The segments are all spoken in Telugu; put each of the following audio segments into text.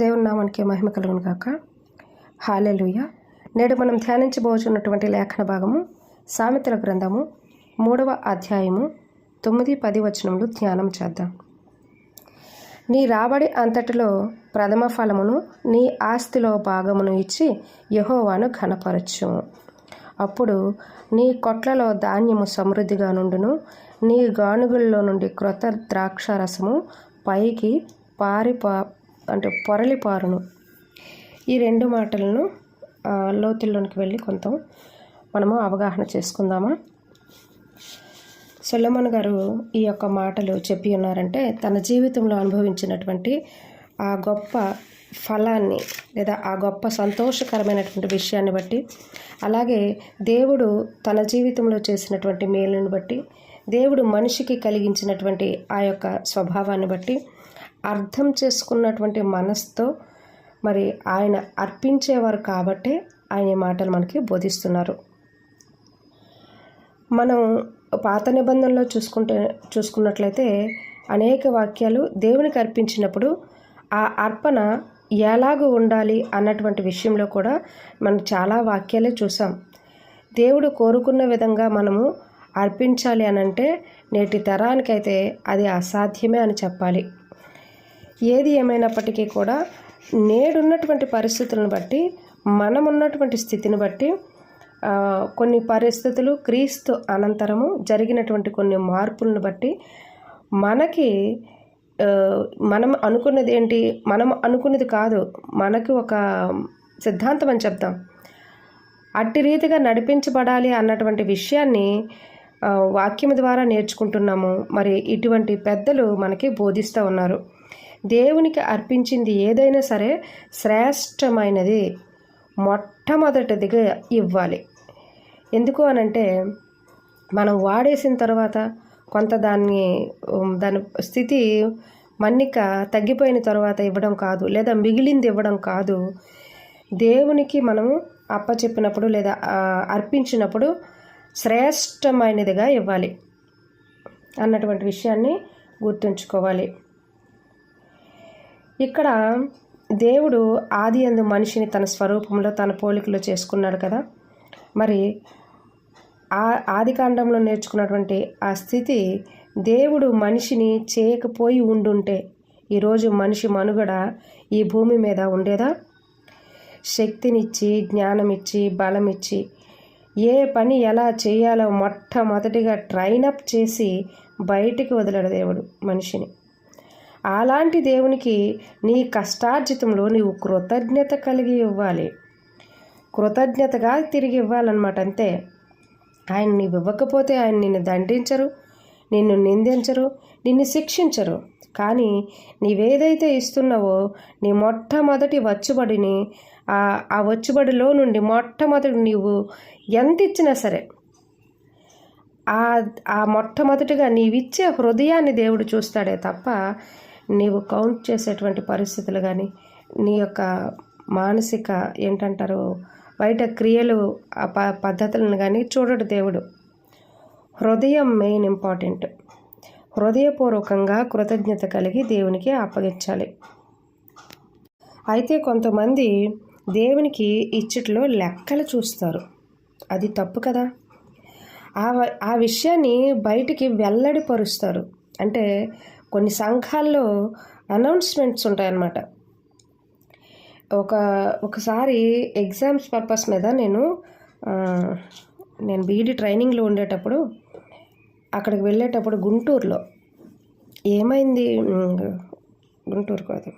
దేవుని నామానికి మహిమ కలుగును గాక. హాలెలుయ నేడు మనం ధ్యానించబోచున్నటువంటి లేఖన భాగము సామెతల గ్రంథము మూడవ అధ్యాయము తొమ్మిది పది వచనములు ధ్యానం చేద్దాం. నీ రాబడి అంతటిలో ప్రథమ ఫలమును నీ ఆస్తిలో భాగమును ఇచ్చి యహోవాను ఘనపరచు అప్పుడు నీ కొట్లలో ధాన్యము సమృద్ధిగా నుండును నీ గానుగుల్లో నుండి క్రొత్త ద్రాక్షారసము పైకి పారిపా అంటే పొరలిపారును ఈ రెండు మాటలను లోతుల్లోనికి వెళ్ళి కొంత మనము అవగాహన చేసుకుందామా? సొలమన్ గారు ఈ యొక్క మాటలు చెప్పి ఉన్నారంటే తన జీవితంలో అనుభవించినటువంటి ఆ గొప్ప ఫలాన్ని లేదా ఆ గొప్ప సంతోషకరమైనటువంటి విషయాన్ని బట్టి అలాగే దేవుడు తన జీవితంలో చేసినటువంటి మేలును బట్టి దేవుడు మనిషికి కలిగించినటువంటి ఆ యొక్క స్వభావాన్ని బట్టి అర్థం చేసుకున్నటువంటి మనసుతో మరి ఆయన అర్పించేవారు కాబట్టే ఆయన మాటలు మనకి బోధిస్తున్నారు. మనం పాత నిబంధనలో చూసుకుంటే చూసుకున్నట్లయితే అనేక వాక్యాలు దేవునికి అర్పించినప్పుడు ఆ అర్పణ ఎలాగ ఉండాలి అన్నటువంటి విషయంలో కూడా మనం చాలా వాక్యాలే చూసాం. దేవుడు కోరుకున్న విధంగా మనము అర్పించాలి అని అంటే నేటి తరానికైతే అది అసాధ్యమే అని చెప్పాలి. ఏది ఏమైనప్పటికీ కూడా నేడున్నటువంటి పరిస్థితులను బట్టి మనం ఉన్నటువంటి స్థితిని బట్టి కొన్ని పరిస్థితులు క్రీస్తు అనంతరము జరిగినటువంటి కొన్ని మార్పులను బట్టి మనకి మనం అనుకున్నది ఏంటి? మనం అనుకున్నది కాదు. మనకి ఒక సిద్ధాంతం అని చెప్తాం. అట్టి రీతిగా నడిపించబడాలి అన్నటువంటి విషయాన్ని వాక్యం ద్వారా నేర్చుకుంటున్నాము. మరి ఇటువంటి పెద్దలు మనకి బోధిస్తూ ఉన్నారు. దేవునికి అర్పించింది ఏదైనా సరే శ్రేష్టమైనది మొట్టమొదటిదిగా ఇవ్వాలి. ఎందుకు అనంటే మనం వాడేసిన తర్వాత కొంత దాన్ని దాని స్థితి మన్నిక తగ్గిపోయిన తర్వాత ఇవ్వడం కాదు లేదా మిగిలింది ఇవ్వడం కాదు. దేవునికి మనము అప్పచెప్పినప్పుడు లేదా అర్పించినప్పుడు శ్రేష్టమైనదిగా ఇవ్వాలి అన్నటువంటి విషయాన్ని గుర్తుంచుకోవాలి. ఇక్కడ దేవుడు ఆది అందు మనిషిని తన స్వరూపంలో తన పోలికలో చేసుకున్నాడు కదా. మరి ఆ ఆది కాండంలో నేర్చుకున్నటువంటి ఆ స్థితి దేవుడు మనిషిని చేయకపోయి ఉండుంటే ఈరోజు మనిషి మనుగడ ఈ భూమి మీద ఉండేదా? శక్తినిచ్చి జ్ఞానమిచ్చి బలమిచ్చి ఏ పని ఎలా చేయాలో మొట్టమొదటిగా ట్రైన్ అప్ చేసి బయటికి వదిలాడు దేవుడు మనిషిని. అలాంటి దేవునికి నీ కష్టార్జితంలో నీవు కృతజ్ఞత కలిగి ఇవ్వాలి. కృతజ్ఞతగా తిరిగి ఇవ్వాలన్నమాట అంతే. ఆయన నీవు ఇవ్వకపోతే ఆయన నిన్ను దండించరు నిన్ను నిందించరు నిన్ను శిక్షించరు. కానీ నీవేదైతే ఇస్తున్నావో నీ మొట్టమొదటి వచ్చుబడిని ఆ వచ్చుబడిలో నుండి మొట్టమొదటి నీవు ఎంత ఇచ్చినా సరే ఆ ఆ మొట్టమొదటిగా నీవిచ్చే హృదయాన్ని దేవుడు చూస్తాడే తప్ప నీవు కౌంట్ చేసేటువంటి పరిస్థితులు కానీ నీ యొక్క మానసిక ఏంటంటారు బయట క్రియలు ఆ ప పద్ధతులను కానీ చూడడు దేవుడు. హృదయం మెయిన్ ఇంపార్టెంట్. హృదయపూర్వకంగా కృతజ్ఞత కలిగి దేవునికి అప్పగించాలి. అయితే కొంతమంది దేవునికి ఇచ్చట్లో లెక్కలు చూస్తారు. అది తప్పు కదా? ఆ వ- ఆ విషయాన్ని బయటికి వెల్లడిపరుస్తారు. అంటే కొన్ని సంఘాల్లో అనౌన్స్మెంట్స్ ఉంటాయన్నమాట. ఒక ఒకసారి ఎగ్జామ్స్ పర్పస్ మీద నేను నేను బీఈడి ట్రైనింగ్లో ఉండేటప్పుడు అక్కడికి వెళ్ళేటప్పుడు గుంటూరులో. ఏమైంది? గుంటూరు కాదు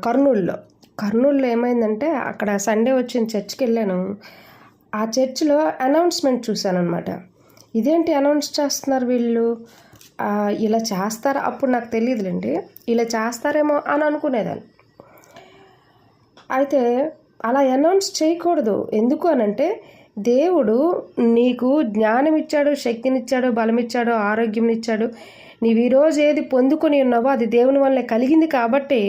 కర్నూలులో. కర్నూలులో ఏమైందంటే అక్కడ సండే వచ్చిన చర్చ్కి వెళ్ళాను. ఆ చర్చ్లో అనౌన్స్మెంట్ చూశాను అనమాట ఇదేంటి అనౌన్స్ చేస్తున్నారు వీళ్ళు? ఇలా చేస్తారా? అప్పుడు నాకు తెలియదులేండి. ఇలా చేస్తారేమో అని అనుకునేదాన్ని. అయితే అలా అనౌన్స్ చేయకూడదు. ఎందుకు అనంటే దేవుడు నీకు జ్ఞానం ఇచ్చాడు శక్తినిచ్చాడు బలమిచ్చాడు ఆరోగ్యం ఇచ్చాడు నీవు ఈరోజు ఏది పొందుకొని ఉన్నావో అది దేవుని వల్ల కలిగింది కాబట్టి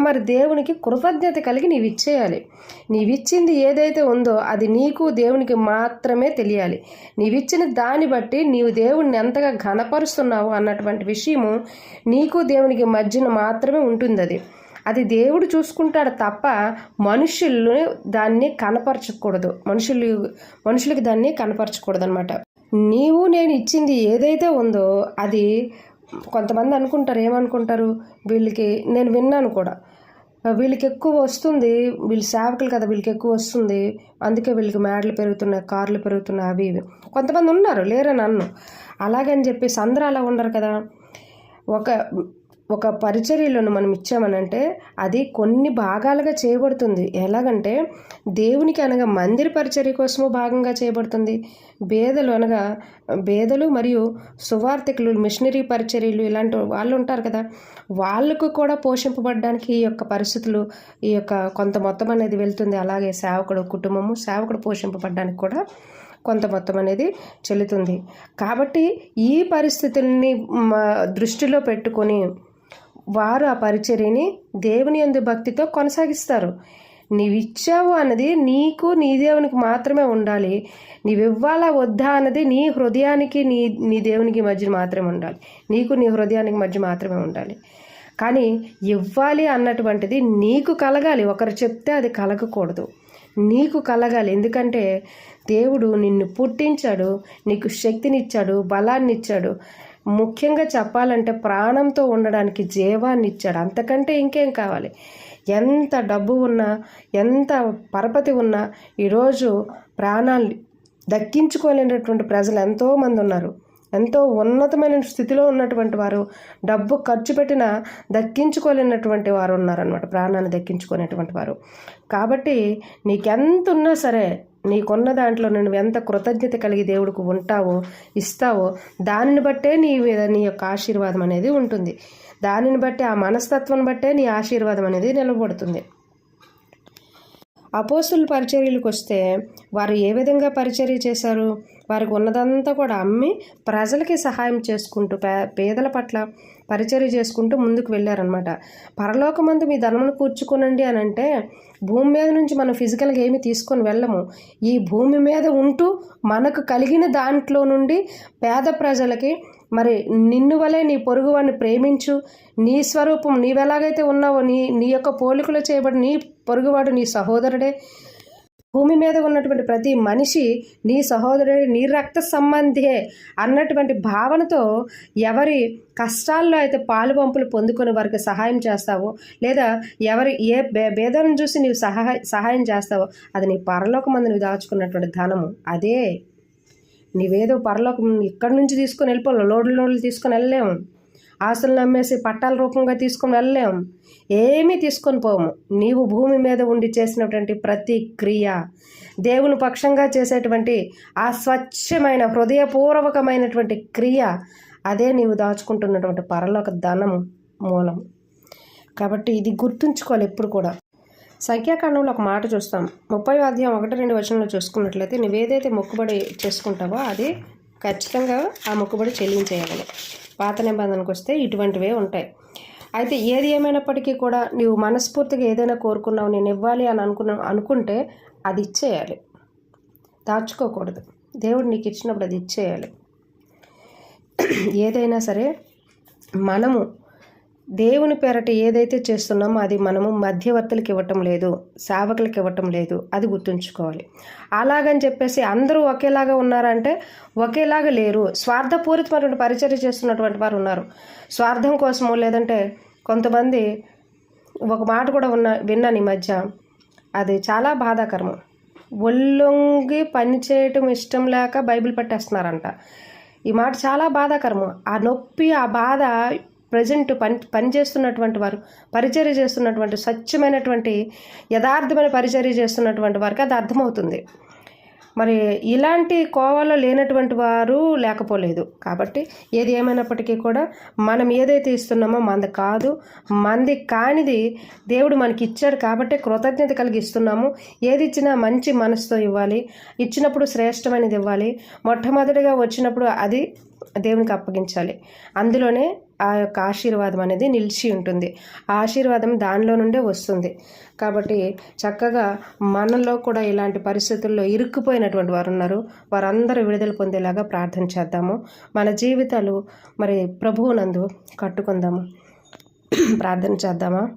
మరి దేవునికి కృతజ్ఞత కలిగి నీవు ఇచ్చేయాలి. నీవిచ్చింది ఏదైతే ఉందో అది నీకు దేవునికి మాత్రమే తెలియాలి. నీవిచ్చిన దాన్ని బట్టి నీవు దేవుణ్ణి ఎంతగా ఘనపరుస్తున్నావు అన్నటువంటి విషయము నీకు దేవునికి మధ్యన మాత్రమే ఉంటుంది అది అది దేవుడు చూసుకుంటాడు తప్ప మనుషులు దాన్ని కనపరచకూడదు. మనుషులు మనుషులకి దాన్ని కనపరచకూడదు అనమాట నీవు నేను ఇచ్చింది ఏదైతే ఉందో అది కొంతమంది అనుకుంటారు ఏమనుకుంటారు? వీళ్ళకి నేను విన్నాను కూడా. వీళ్ళకి ఎక్కువ వస్తుంది వీళ్ళు సేవకులు కదా వీళ్ళకి ఎక్కువ వస్తుంది. అందుకే వీళ్ళకి మేడలు పెరుగుతున్నాయి కార్లు పెరుగుతున్నాయి అవి ఇవి. కొంతమంది ఉన్నారు లేరని అన్ను. అలాగని చెప్పేసి అందరూ అలా ఉండరు కదా. ఒక ఒక పరిచర్యలను మనం ఇచ్చామనంటే అది కొన్ని భాగాలుగా చేయబడుతుంది. ఎలాగంటే దేవునికి అనగా మందిర పరిచర్య కోసము భాగంగా చేయబడుతుంది. బేదలు అనగా బేదలు మరియు సువార్థికులు మిషనరీ పరిచర్యలు ఇలాంటి వాళ్ళు ఉంటారు కదా వాళ్ళకు కూడా పోషింపబడడానికి ఈ యొక్క పరిస్థితులు ఈ యొక్క కొంత మొత్తం అనేది వెళ్తుంది. అలాగే సేవకుడు కుటుంబము సేవకుడు పోషింపబడడానికి కూడా కొంత మొత్తం అనేది చెల్లుతుంది. కాబట్టి ఈ పరిస్థితుల్ని దృష్టిలో పెట్టుకొని వారు ఆ పరిచర్యని దేవుని ఎందు భక్తితో కొనసాగిస్తారు. నీవిచ్చావు అన్నది నీకు నీ దేవునికి మాత్రమే ఉండాలి. నీవివ్వాలా వద్దా అన్నది నీ హృదయానికి నీ నీ దేవునికి మధ్య మాత్రమే ఉండాలి. నీకు నీ హృదయానికి మధ్య మాత్రమే ఉండాలి. కానీ ఇవ్వాలి అన్నటువంటిది నీకు కలగాలి. ఒకరు చెప్తే అది కలగకూడదు. నీకు కలగాలి. ఎందుకంటే దేవుడు నిన్ను పుట్టించాడు నీకు శక్తినిచ్చాడు బలాన్ని ఇచ్చాడు ముఖ్యంగా చెప్పాలంటే ప్రాణంతో ఉండడానికి జీవాన్ని ఇచ్చాడు అంతకంటే ఇంకేం కావాలి? ఎంత డబ్బు ఉన్నా ఎంత పరపతి ఉన్నా ఈరోజు ప్రాణాలు దక్కించుకోలేనటువంటి ప్రజలు ఎంతోమంది ఉన్నారు. ఎంతో ఉన్నతమైన స్థితిలో ఉన్నటువంటి వారు డబ్బు ఖర్చు పెట్టిన దక్కించుకోలేనటువంటి వారు ఉన్నారనమాట ప్రాణాన్ని దక్కించుకునేటువంటి వారు. కాబట్టి నీకెంత ఉన్నా సరే నీకున్న దాంట్లో నువ్వు ఎంత కృతజ్ఞత కలిగి దేవుడికి ఉంటావో ఇస్తావో దానిని బట్టే నీ మీద నీ యొక్క ఆశీర్వాదం అనేది ఉంటుంది. దానిని బట్టి ఆ మనస్తత్వం బట్టే నీ ఆశీర్వాదం అనేది నిలబడుతుంది. అపోస్తుల పరిచర్యలకు వస్తే వారు ఏ విధంగా పరిచర్య చేశారు? వారికి ఉన్నదంతా కూడా అమ్మి ప్రజలకి సహాయం చేసుకుంటూ పే పేదల పట్ల పరిచర్య చేసుకుంటూ ముందుకు వెళ్ళారనమాట పరలోకమందు మీ ధనమును కూర్చుకోనండి అని అంటే భూమి మీద నుంచి మనం ఫిజికల్గా ఏమి తీసుకొని వెళ్ళము. ఈ భూమి మీద ఉంటూ మనకు కలిగిన దాంట్లో నుండి పేద ప్రజలకి మరి నిన్ను వలె నీ పొరుగువాడిని ప్రేమించు నీ స్వరూపం నీవెలాగైతే ఉన్నావో నీ నీ యొక్క పోలికలో చేయబడి నీ పొరుగువాడు నీ సహోదరుడే. భూమి మీద ఉన్నటువంటి ప్రతి మనిషి నీ సహోదరుడు నీ రక్త సంబంధియే అన్నటువంటి భావనతో ఎవరి కష్టాల్లో అయితే పాలు పంపులు పొందుకొని వారికి సహాయం చేస్తావో లేదా ఎవరి ఏ భేదాన్ని చూసి నీవు సహాయ సహాయం చేస్తావో అది నీ పరలోకమందు నువ్వు దాచుకున్నటువంటి ధనము. అదే. నీవేదో పరలోకం ఇక్కడి నుంచి తీసుకొని వెళ్ళిపోవాలి లోడ్లు లోడ్లు తీసుకొని వెళ్ళలేము. ఆస్తులు నమ్మేసి పట్టాల రూపంగా తీసుకొని వెళ్ళలేము. ఏమీ తీసుకొని పోము. నీవు భూమి మీద ఉండి చేసినటువంటి ప్రతి క్రియ దేవుని పక్షంగా చేసేటువంటి ఆ స్వచ్ఛమైన హృదయపూర్వకమైనటువంటి క్రియ అదే నీవు దాచుకుంటున్నటువంటి పరలోక ధనం మూలం. కాబట్టి ఇది గుర్తుంచుకోవాలి ఎప్పుడు కూడా. సంఖ్యాకాండంలో ఒక మాట చూస్తాం. ముప్పై అధ్యాయం ఒకటి రెండు వచనంలో చూసుకున్నట్లయితే నువ్వేదైతే మొక్కుబడి చేసుకుంటావో అది ఖచ్చితంగా ఆ మొక్కుబడి చెల్లించేయాలి పాత నిబంధనకు వస్తే ఇటువంటివే ఉంటాయి. అయితే ఏది ఏమైనప్పటికీ కూడా నీవు మనస్ఫూర్తిగా ఏదైనా కోరుకున్నావు నేను ఇవ్వాలి అని అనుకున్నా అనుకుంటే అది ఇచ్చేయాలి. దాచుకోకూడదు. దేవుడు నీకు ఇచ్చినప్పుడు అది ఇచ్చేయాలి. ఏదైనా సరే మనము దేవుని పేరట ఏదైతే చేస్తున్నామో అది మనము మధ్యవర్తులకు ఇవ్వటం లేదు సేవకులకు ఇవ్వటం లేదు అది గుర్తుంచుకోవాలి. అలాగని చెప్పేసి అందరూ ఒకేలాగా ఉన్నారంటే ఒకేలాగా లేరు. స్వార్థపూరితమైనటువంటి పరిచర్య చేస్తున్నటువంటి వారు ఉన్నారు. స్వార్థం కోసము లేదంటే కొంతమంది ఒక మాట కూడా ఉన్న విన్నాను ఈ మధ్య అది చాలా బాధాకరము. ఒళ్ళొంగి పని చేయటం ఇష్టం లేక బైబిల్ పట్టేస్తున్నారంట. ఈ మాట చాలా బాధాకరము. ఆ నొప్పి ఆ బాధ ప్రజెంట్ పని పనిచేస్తున్నటువంటి వారు పరిచర్య చేస్తున్నటువంటి స్వచ్ఛమైనటువంటి యథార్థమైన పరిచర్య చేస్తున్నటువంటి వారికి అది అర్థమవుతుంది. మరి ఇలాంటి కోవలో లేనటువంటి వారు లేకపోలేదు. కాబట్టి ఏది ఏమైనప్పటికీ కూడా మనం ఏదైతే ఇస్తున్నామో మంది కాదు మంది కానిది దేవుడు మనకి ఇచ్చాడు కాబట్టి కృతజ్ఞత కలిగి ఇస్తున్నాము. ఏది ఇచ్చినా మంచి మనసుతో ఇవ్వాలి. ఇచ్చినప్పుడు శ్రేష్టమైనది ఇవ్వాలి. మొట్టమొదటిగా వచ్చినప్పుడు అది దేవునికి అప్పగించాలి. అందులోనే ఆ యొక్క ఆశీర్వాదం అనేది నిలిచి ఉంటుంది. ఆ ఆశీర్వాదం దానిలో నుండే వస్తుంది. కాబట్టి చక్కగా మనలో కూడా ఇలాంటి పరిస్థితుల్లో ఇరుక్కుపోయినటువంటి వారు ఉన్నారు వారందరూ విడుదల పొందేలాగా ప్రార్థన చేద్దాము. మన జీవితాలు మరి ప్రభువునందు కట్టుకుందాము. ప్రార్థన చేద్దామా?